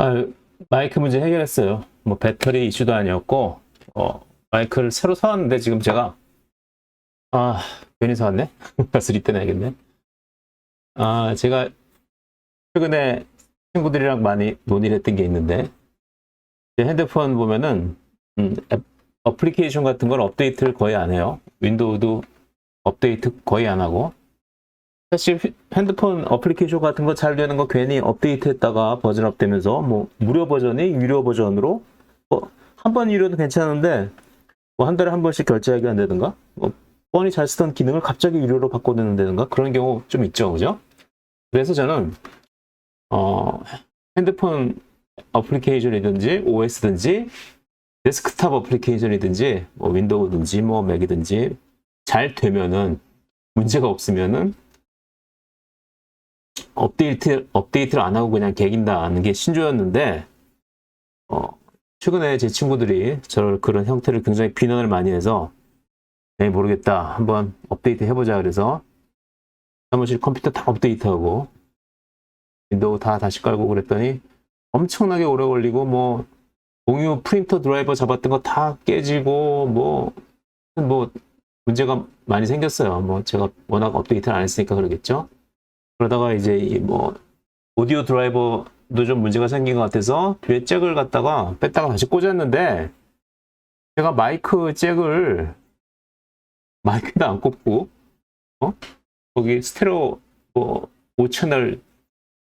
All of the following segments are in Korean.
아, 마이크 문제 해결했어요. 뭐 배터리 이슈도 아니었고 어, 마이크를 새로 사왔는데 지금 제가 아 괜히 사왔네. 가서 리때 내야겠네. 아 제가 최근에 친구들이랑 많이 논의를 했던 게 있는데 제 핸드폰 보면은 음, 앱- 어플리케이션 같은 걸 업데이트를 거의 안 해요. 윈도우도 업데이트 거의 안 하고 사실 휴- 핸드폰 어플리케이션 같은 거 잘 되는 거 괜히 업데이트했다가 버전업 되면서 뭐 무료 버전이 유료 버전으로 뭐 한 번 유료도 괜찮은데 뭐 한 달에 한 번씩 결제하게 한다든가 뭐 뻔히 잘 쓰던 기능을 갑자기 유료로 바꿔놓는다든가 그런 경우 좀 있죠 그죠? 그래서 저는 어 핸드폰 어플리케이션이든지 OS든지 데스크탑 어플리케이션이든지 뭐 윈도우든지 뭐 맥이든지 잘 되면은 문제가 없으면은 업데이트 업데이트를 안 하고 그냥 개긴다는 게 신조였는데 어, 최근에 제 친구들이 저를 그런 형태를 굉장히 비난을 많이 해서 네 모르겠다 한번 업데이트 해보자 그래서 사무실 컴퓨터 다 업데이트하고 윈도우 다 다시 깔고 그랬더니 엄청나게 오래 걸리고 뭐 공유 프린터 드라이버 잡았던 거 다 깨지고 뭐 뭐 문제가 많이 생겼어요. 뭐 제가 워낙 업데이트를 안 했으니까 그러겠죠. 그러다가 이제 이뭐 오디오 드라이버도 좀 문제가 생긴 것 같아서 뒤에 잭을 갖다가 뺐다가 다시 꽂았는데 제가 마이크 잭을 마이크도 안 꽂고 어 거기 스테레오 뭐 5채널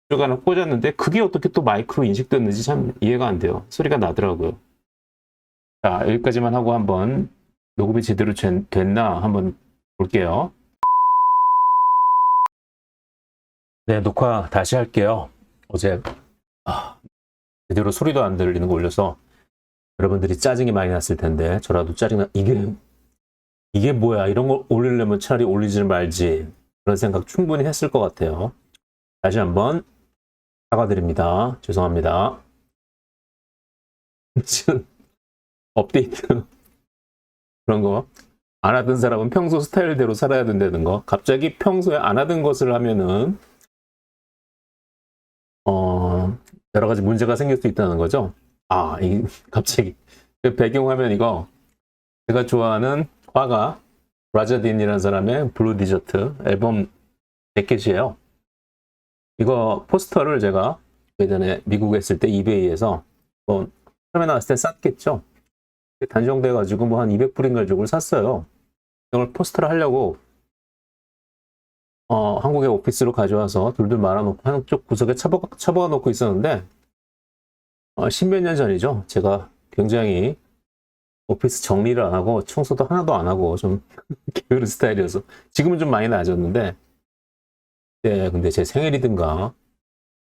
쭉 하나 꽂았는데 그게 어떻게 또 마이크로 인식됐는지 참 이해가 안 돼요. 소리가 나더라고요. 자 여기까지만 하고 한번 녹음이 제대로 된- 됐나 한번 볼게요. 네, 녹화 다시 할게요. 어제 아, 제대로 소리도 안 들리는 거 올려서 여러분들이 짜증이 많이 났을 텐데 저라도 짜증나 이게 이게 뭐야 이런 걸 올리려면 차라리 올리지 말지 그런 생각 충분히 했을 것 같아요. 다시 한번 사과드립니다. 죄송합니다. 지금 업데이트 그런 거 안 하던 사람은 평소 스타일대로 살아야 된다는 거. 갑자기 평소에 안 하던 것을 하면은 어 여러 가지 문제가 생길 수 있다는 거죠. 아, 이 갑자기 그 배경화면 이거 제가 좋아하는 화가 라자딘이라는 사람의 블루 디저트 앨범 재킷이에요. 이거 포스터를 제가 예전에 미국에 있을 때 이베이에서 뭐 처음에 나왔을 때 쌌겠죠. 단종돼가지고 뭐 한 200불인가 주고 샀어요. 이걸 포스터를 하려고 어, 한국의 오피스로 가져와서 둘둘 말아놓고 한쪽 구석에 처박, 처박아 놓고 있었는데 어, 십몇 년 전이죠. 제가 굉장히 오피스 정리를 안 하고 청소도 하나도 안 하고 좀 게으른 스타일이어서 지금은 좀 많이 나아졌는데 네, 근데 제 생일이든가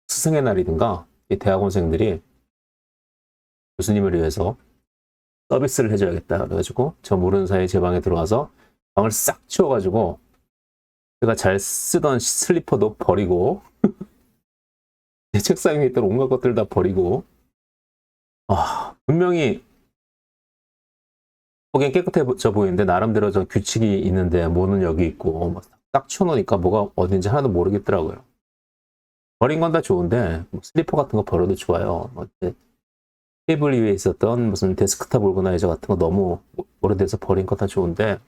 스승의 날이든가 이 대학원생들이 교수님을 위해서 서비스를 해줘야겠다 그래가지고 저 모르는 사이에 제 방에 들어와서 방을 싹 치워가지고 제가 잘 쓰던 슬리퍼도 버리고 제 책상 위에 있던 온갖 것들 다 버리고 아 분명히 보기엔 깨끗해져 보이는데 나름대로 저 규칙이 있는데 뭐는 여기 있고 뭐딱 치워놓으니까 뭐가 어딘지 하나도 모르겠더라고요. 버린 건 다 좋은데 뭐 슬리퍼 같은 거 버려도 좋아요. 뭐 테이블 위에 있었던 무슨 데스크탑 오르가나이저 같은 거 너무 오래돼서 버린 거다 좋은데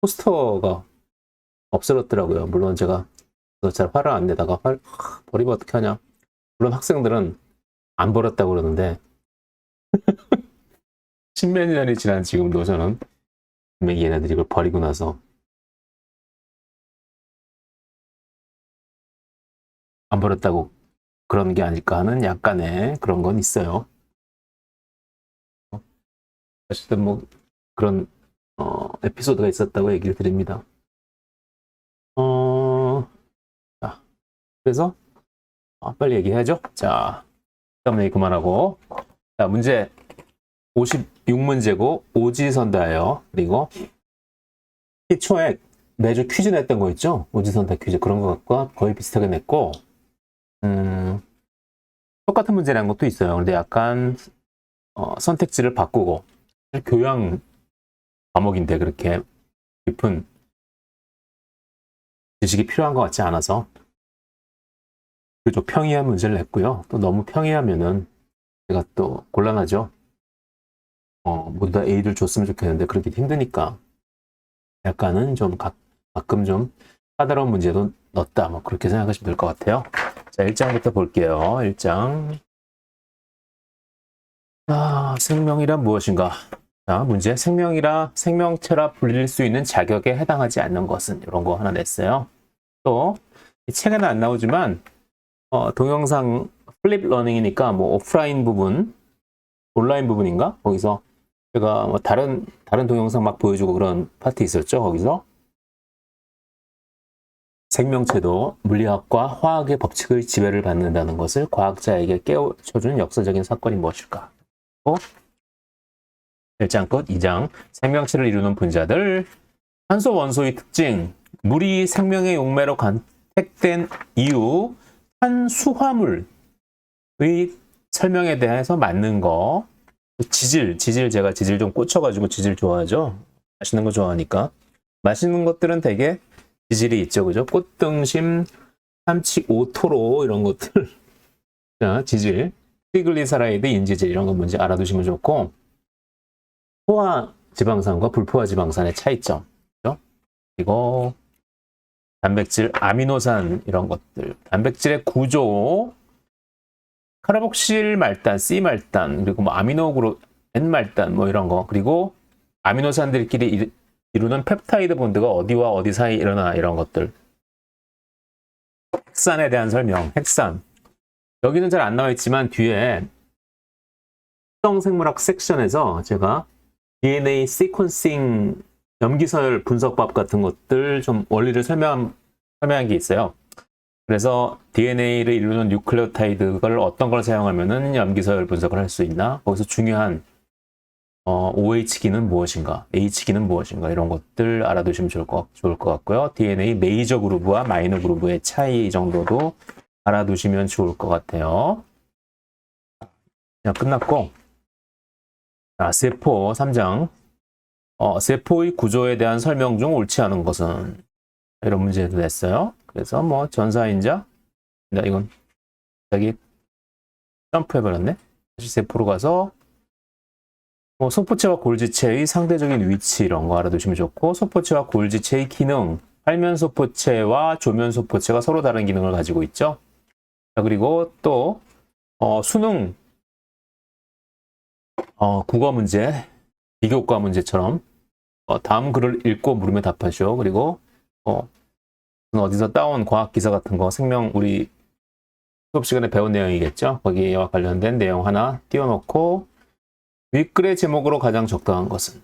포스터가 없어졌더라고요. 물론 제가 잘 화를 안 내다가 화, 하, 버리면 어떻게 하냐. 물론 학생들은 안 버렸다고 그러는데 십몇 년이 지난 지금도 저는 분명히 얘네들이 이걸 버리고 나서 안 버렸다고 그런 게 아닐까 하는 약간의 그런 건 있어요. 어쨌든 뭐 그런 어, 에피소드가 있었다고 얘기를 드립니다. 어, 자, 그래서 아, 빨리 얘기해야죠. 자, 다음 얘기 그만하고 자 문제 56문제고 오지선다예요. 그리고 기초에 매주 퀴즈 냈던 거 있죠? 오지선다 퀴즈 그런 것과 거의 비슷하게 냈고 음, 똑같은 문제 낸 것도 있어요. 근데 약간 어, 선택지를 바꾸고 교양 과목인데 그렇게 깊은 지식이 필요한 것 같지 않아서 비교적 평이한 문제를 냈고요. 또 너무 평이하면은 제가 또 곤란하죠. 어, 모두 다 A를 줬으면 좋겠는데 그렇게 힘드니까 약간은 좀 가, 가끔 좀 까다로운 문제도 넣었다. 뭐 그렇게 생각하시면 될 것 같아요. 자, 1장부터 볼게요. 1장. 아, 생명이란 무엇인가? 자, 문제. 생명이라 생명체라 불릴 수 있는 자격에 해당하지 않는 것은 이런 거 하나 냈어요. 또, 이 책에는 안 나오지만, 어, 동영상 플립 러닝이니까 뭐 오프라인 부분, 온라인 부분인가? 거기서 제가 뭐 다른, 다른 동영상 막 보여주고 그런 파트 있었죠? 거기서. 생명체도 물리학과 화학의 법칙의 지배를 받는다는 것을 과학자에게 깨우쳐준 역사적인 사건이 무엇일까? 어? 1장 끝, 2장 생명체를 이루는 분자들 탄소 원소의 특징 물이 생명의 용매로 간택된 이유 탄수화물의 설명에 대해서 맞는 거. 지질, 지질 제가 지질 좀 꽂혀가지고 지질 좋아하죠? 맛있는 거 좋아하니까. 맛있는 것들은 되게 지질이 있죠 그죠? 꽃등심 참치 오토로 이런 것들. 자 지질. 트리글리사라이드 인지질 이런 거 뭔지 알아두시면 좋고. 포화 지방산과 불포화 지방산의 차이점. 그죠? 그리고 단백질 아미노산 이런 것들. 단백질의 구조. 카르복실 말단 C 말단 그리고 뭐 아미노 그룹 N 말단 뭐 이런 거. 그리고 아미노산들끼리 이- 이루는 펩타이드 본드가 어디와 어디 사이 일어나 이런 것들. 핵산에 대한 설명 핵산. 여기는 잘 안 나와 있지만 뒤에 특성생물학 섹션에서 제가 DNA 시퀀싱 염기서열 분석법 같은 것들 좀 원리를 설명, 설명한 게 있어요. 그래서 DNA를 이루는 뉴클레오타이드를 어떤 걸 사용하면은 염기서열 분석을 할 수 있나? 거기서 중요한 어, OH기는 무엇인가? H기는 무엇인가? 이런 것들 알아두시면 좋을 것, 좋을 것 같고요. DNA 메이저 그루브와 마이너 그루브의 차이 정도도 알아두시면 좋을 것 같아요. 그냥 끝났고, 자, 세포 3장. 어, 세포의 구조에 대한 설명 중 옳지 않은 것은 이런 문제도 냈어요. 그래서 뭐 전사인자, 나 이건 여기 점프해버렸네. 다시 세포로 가서 뭐 소포체와 골지체의 상대적인 위치 이런 거 알아두시면 좋고 소포체와 골지체의 기능, 활면 소포체와 조면 소포체가 서로 다른 기능을 가지고 있죠. 자, 그리고 또 어, 수능 어, 국어 문제, 비교과 문제처럼 어, 다음 글을 읽고 물으면 답하시오. 그리고 어, 어디서 따온 과학 기사 같은 거 생명 우리 수업 시간에 배운 내용이겠죠. 거기와 관련된 내용 하나 띄워놓고 윗글의 제목으로 가장 적당한 것은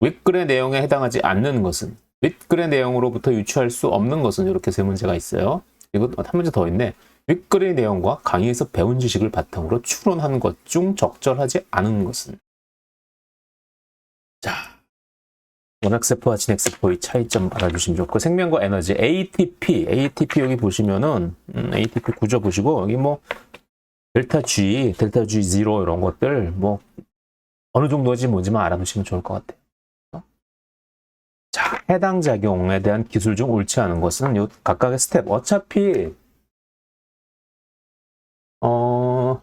윗글의 내용에 해당하지 않는 것은 윗글의 내용으로부터 유추할 수 없는 것은 이렇게 세 문제가 있어요. 그리고 한 문제 더 있네. 윗글의 내용과 강의에서 배운 지식을 바탕으로 추론한 것 중 적절하지 않은 것은 자 원핵세포와 진핵세포의 차이점 알아주시면 좋고 생명과 에너지 ATP ATP 여기 보시면은 음, ATP 구조 보시고 여기 뭐 델타 G, 델타 G 0 이런 것들 뭐 어느 정도인지 뭔지만 알아두시면 좋을 것 같아요. 자, 해당 작용에 대한 기술 중 옳지 않은 것은 요 각각의 스텝. 어차피 어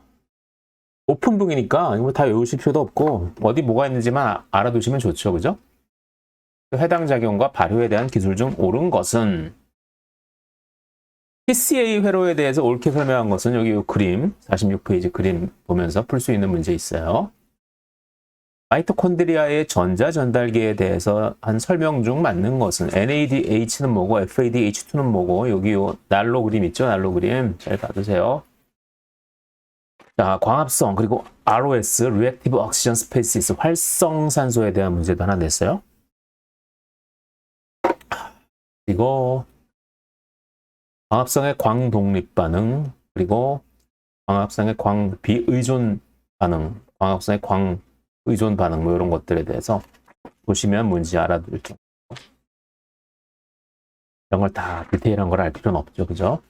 오픈북이니까 이거 다 외우실 필요도 없고 어디 뭐가 있는지만 알아두시면 좋죠, 그죠? 그 해당 작용과 발효에 대한 기술 중 옳은 것은 PCA 회로에 대해서 옳게 설명한 것은 여기 이 그림 46페이지 그림 보면서 풀 수 있는 문제 있어요. 마이토콘드리아의 전자 전달계에 대해서 한 설명 중 맞는 것은 NADH는 뭐고 FADH2는 뭐고 여기 요 난로 그림 있죠? 난로 그림 잘 봐두세요. 자, 광합성 그리고 ROS (Reactive Oxygen Species) 활성산소에 대한 문제도 하나 냈어요. 그리고 광합성의 광독립 반응 그리고 광합성의 광 비의존 반응, 광합성의 광 의존 반응 뭐 이런 것들에 대해서 보시면 뭔지 알아둘 정 이런 걸 다 디테일한 걸 알 필요는 없죠, 그죠?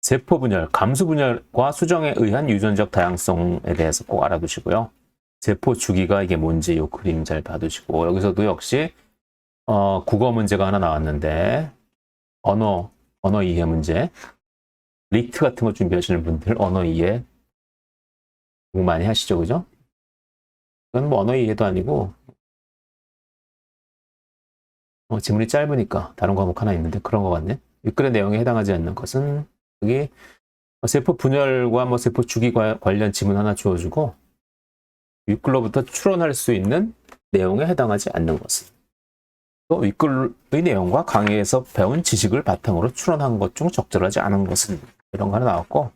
세포 분열, 감수 분열과 수정에 의한 유전적 다양성에 대해서 꼭 알아두시고요. 세포 주기가 이게 뭔지 이 그림 잘 봐두시고 여기서도 역시 어, 국어 문제가 하나 나왔는데 언어 언어 이해 문제. 리트 같은 거 준비하시는 분들 언어 이해 공부 많이 하시죠, 그죠? 그건 뭐 언어 이해도 아니고 어, 지문이 짧으니까 다른 과목 하나 있는데 그런 것 같네. 윗글의 내용에 해당하지 않는 것은 여기 세포 분열과 뭐 세포 주기 과- 관련 지문 하나 주어주고 윗글로부터 추론할 수 있는 내용에 해당하지 않는 것은 또 윗글의 내용과 강의에서 배운 지식을 바탕으로 추론한 것 중 적절하지 않은 것은 이런 거 하나 나왔고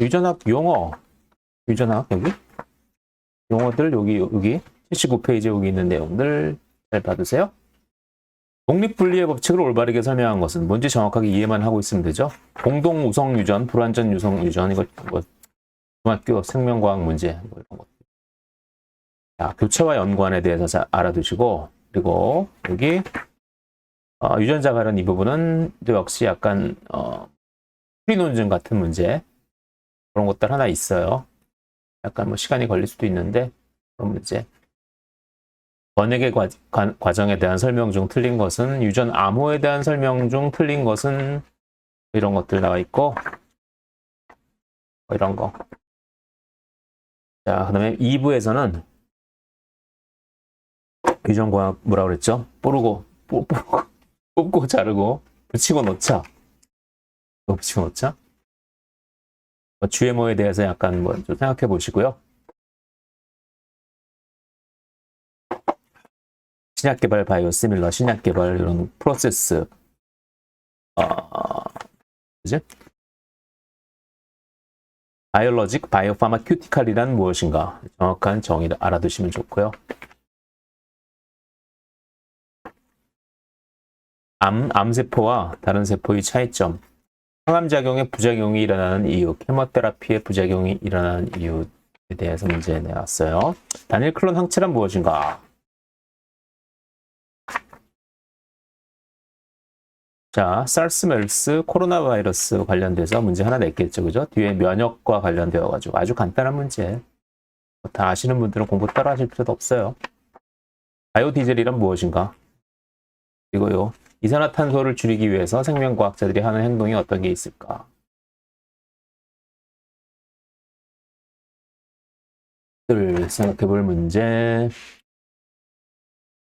유전학 용어 유전학 여기 용어들 여기 여기 79페이지 여기 있는 내용들 잘 받으세요. 독립분리의 법칙을 올바르게 설명한 것은 뭔지 정확하게 이해만 하고 있으면 되죠. 공동 우성 유전, 불완전 유성 유전 이거 뭐 중학교 생명과학 문제 뭐 이런 것. 자, 교체와 연관에 대해서 잘 알아두시고 그리고 여기 어, 유전자 관련 이 부분은 또 역시 약간 어, 풀이 논증 같은 문제 그런 것들 하나 있어요. 약간 뭐 시간이 걸릴 수도 있는데 그런 문제. 번역의 과, 과- 과정에 대한 설명 중 틀린 것은 유전 암호에 대한 설명 중 틀린 것은 이런 것들 나와 있고 뭐 이런 거. 자, 그다음에 2부에서는 유전과학 뭐라 그랬죠? 뽀르고 뽀- 뽀르고 뽑고 자르고 붙이고 놓자. 이거 붙이고. 뭐 GMO에 대해서 약간 뭐 좀 생각해 보시고요. 신약 개발 바이오 시밀러, 신약 개발 이런 프로세스, 어, 뭐지? 바이올로직, 바이오파마큐티칼이란 무엇인가 정확한 정의를 알아두시면 좋고요. 암, 암세포와 다른 세포의 차이점, 항암작용의 부작용이 일어나는 이유, 케모테라피의 부작용이 일어나는 이유에 대해서 문제 내왔어요. 단일 클론 항체란 무엇인가? 자, 메르스, 코로나 바이러스 관련돼서 문제 하나 냈겠죠, 그죠? 뒤에 면역과 관련되어 가지고 아주 간단한 문제. 뭐다 아시는 분들은 공부 따라 하실 필요도 없어요. 바이오디젤이란 무엇인가? 이거요. 이산화탄소를 줄이기 위해서 생명과학자들이 하는 행동이 어떤 게 있을까? 를 생각해 볼 문제.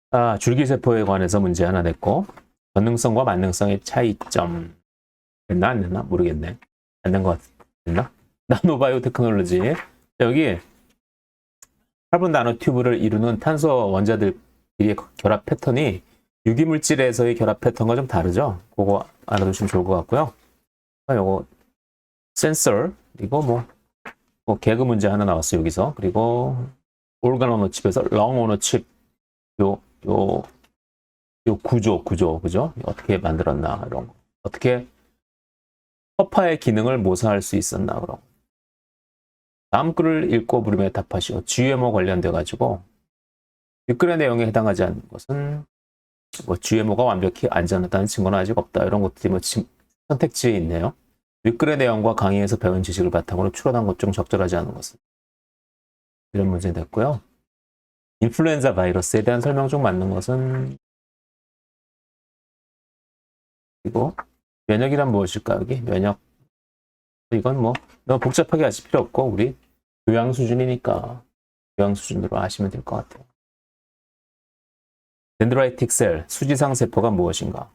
아, 줄기세포에 관해서 문제 하나 냈고, 전능성과 만능성의 차이점. 됐나? 안 됐나? 모르겠네. 안 된 것 같나? 나노바이오 테크놀로지. 여기 카본 나노 튜브를 이루는 탄소 원자들끼리의 결합 패턴이 유기물질에서의 결합 패턴과 좀 다르죠? 그거 알아두시면 좋을 것 같고요. 아, 요거 센서 그리고 뭐, 뭐 개그 문제 하나 나왔어요 여기서 그리고 올간 오너칩에서 long 오너칩 요, 요, 요 구조 구조 그죠? 어떻게 만들었나 이런 거 어떻게 허파의 기능을 모사할 수 있었나 그런 거. 다음 글을 읽고 물음에 답하시오. GMO 관련돼 가지고 윗글의 내용에 해당하지 않는 것은 뭐 GMO가 완벽히 안전하다는 증거는 아직 없다. 이런 것들이 뭐 지- 선택지에 있네요. 윗글의 내용과 강의에서 배운 지식을 바탕으로 추론한 것 중 적절하지 않은 것은 이런 문제 됐고요. 인플루엔자 바이러스에 대한 설명 중 맞는 것은 그리고 면역이란 무엇일까 여기 면역 이건 뭐 너무 복잡하게 하실 필요 없고 우리 교양 수준이니까 교양 수준으로 아시면 될 것 같아요. 덴드라이틱 셀, 수지상 세포가 무엇인가?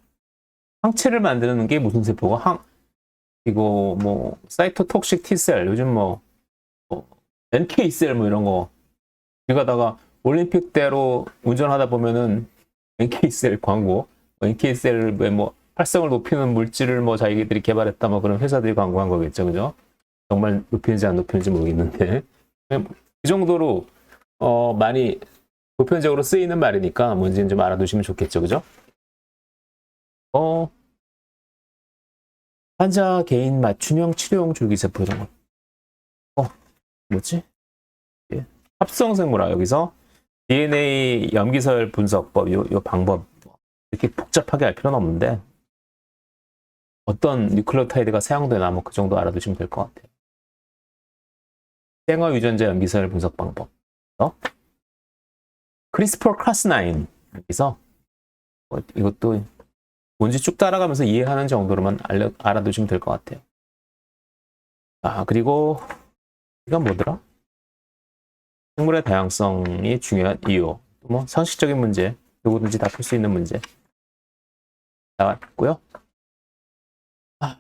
항체를 만드는 게 무슨 세포가 항 이거 뭐 사이토톡식 T셀 요즘 뭐, 뭐 NK 셀 뭐 이런 거 이거다가 올림픽 때로 운전하다 보면은 NK 셀 광고 NK 셀에 뭐 활성을 높이는 물질을 뭐 자기들이 개발했다 뭐 그런 회사들이 광고한 거겠죠 그죠? 정말 높이는지 안 높이는지 모르겠는데 그 정도로 어 많이 보편적으로 쓰이는 말이니까 뭔지는 좀 알아두시면 좋겠죠, 그죠? 어, 환자 개인 맞춤형 치료용 줄기세포 이런 거. 어, 뭐지? 예. 합성생물학 여기서 DNA 염기설 분석법 요, 요 방법 이렇게 복잡하게 할 필요는 없는데 어떤 뉴클레오타이드가 사용되나 뭐 그 정도 알아두시면 될 것 같아요. 생어 유전자 염기설 분석 방법. 어? 크리스퍼 카스9 여기서 어, 이것도 뭔지 쭉 따라가면서 이해하는 정도로만 알려, 알아두시면 될 것 같아요. 아, 그리고 이건 뭐더라? 생물의 다양성이 중요한 이유. 뭐 상식적인 문제, 누구든지 다 풀 수 있는 문제 나왔고요. 아,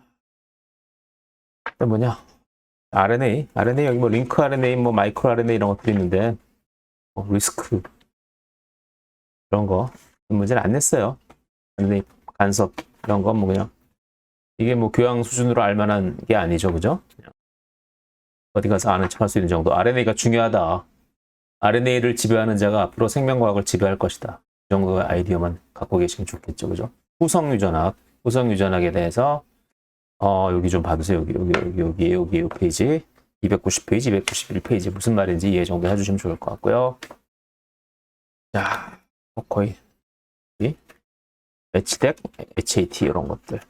또 뭐냐? RNA, RNA 여기 뭐 링크 RNA, 뭐 마이크로 RNA 이런 것들이 있는데 뭐 리스크 이런 거 문제는 안 냈어요. RNA 간섭 이런 건 뭐 그냥 이게 뭐 교양 수준으로 알만한 게 아니죠, 그죠? 어디 가서 아는 척할 수 있는 정도. RNA가 중요하다. RNA를 지배하는 자가 앞으로 생명과학을 지배할 것이다. 이 정도의 아이디어만 갖고 계시면 좋겠죠, 그죠? 후성 유전학, 후성 유전학에 대해서 어 여기 좀 봐주세요. 여기 여기 여기 여기 여기 이 페이지 290페이지, 291페이지 무슨 말인지 이해 정도 해주시면 좋을 것 같고요. 자, 이 HDEC, HAT 이런 것들.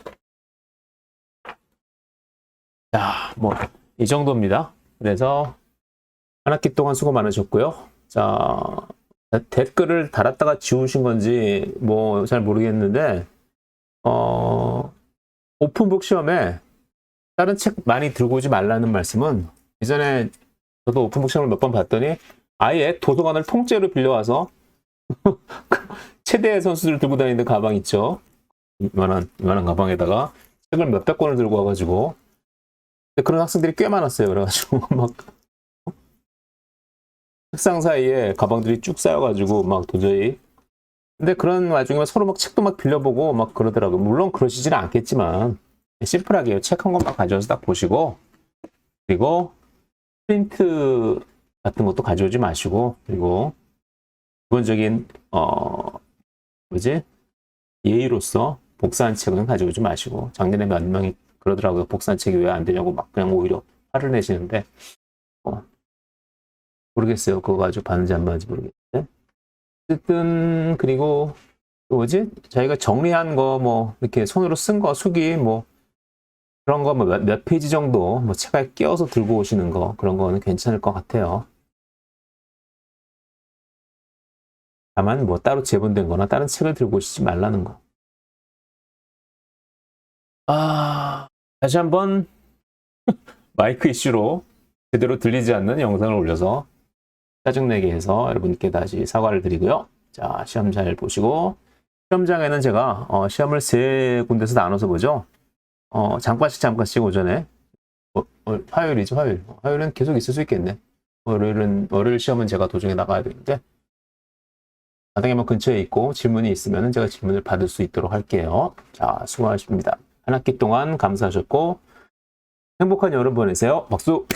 자, 뭐 이 정도입니다. 그래서 한 학기 동안 수고 많으셨고요. 자, 댓글을 달았다가 지우신 건지 뭐 잘 모르겠는데 어 오픈북 시험에 다른 책 많이 들고 오지 말라는 말씀은 예전에 저도 오픈북 시험을 몇 번 봤더니 아예 도서관을 통째로 빌려와서 최대 선수들 들고 다니는 가방 있죠. 이만한 이만한 가방에다가 책을 몇백 권을 들고 와가지고 그런 학생들이 꽤 많았어요. 그래가지고 막 책상 사이에 가방들이 쭉 쌓여가지고 막 도저히 근데 그런 와중에 서로 막 책도 막 빌려보고 막 그러더라고요. 물론 그러시지는 않겠지만 심플하게 책 한 권만 가져와서 딱 보시고 그리고 프린트 같은 것도 가져오지 마시고 그리고 기본적인 어 뭐지 예의로서 복사한 책은 가져오지 마시고 작년에 몇 명이 그러더라고요. 복사한 책이 왜 안 되냐고 막 그냥 오히려 화를 내시는데 어, 모르겠어요. 그거 가지고 받는지 안 받는지 모르겠는데 어쨌든 그리고 그 뭐지 자기가 정리한 거 뭐 이렇게 손으로 쓴 거 수기 뭐 그런 거뭐몇 페이지 정도 뭐 책에 끼워서 들고 오시는 거 그런 거는 괜찮을 것 같아요. 다만 뭐 따로 재본된 거나 다른 책을 들고 오시지 말라는 거. 아, 다시 한번 마이크 이슈로 제대로 들리지 않는 영상을 올려서 짜증내게 해서 여러분께 다시 사과를 드리고요. 자, 시험 잘 보시고 시험장에는 제가 어, 시험을 세 군데서 나눠서 보죠. 어, 잠깐씩 잠깐씩 오전에 어, 어, 화요일이죠, 화요일. 화요일은 계속 있을 수 있겠네. 월요일은 월요일 시험은 제가 도중에 나가야 되는데 뭐 근처에 있고 질문이 있으면 제가 질문을 받을 수 있도록 할게요. 자, 수고하십니다. 한 학기 동안 감사하셨고 행복한 여름 보내세요. 박수!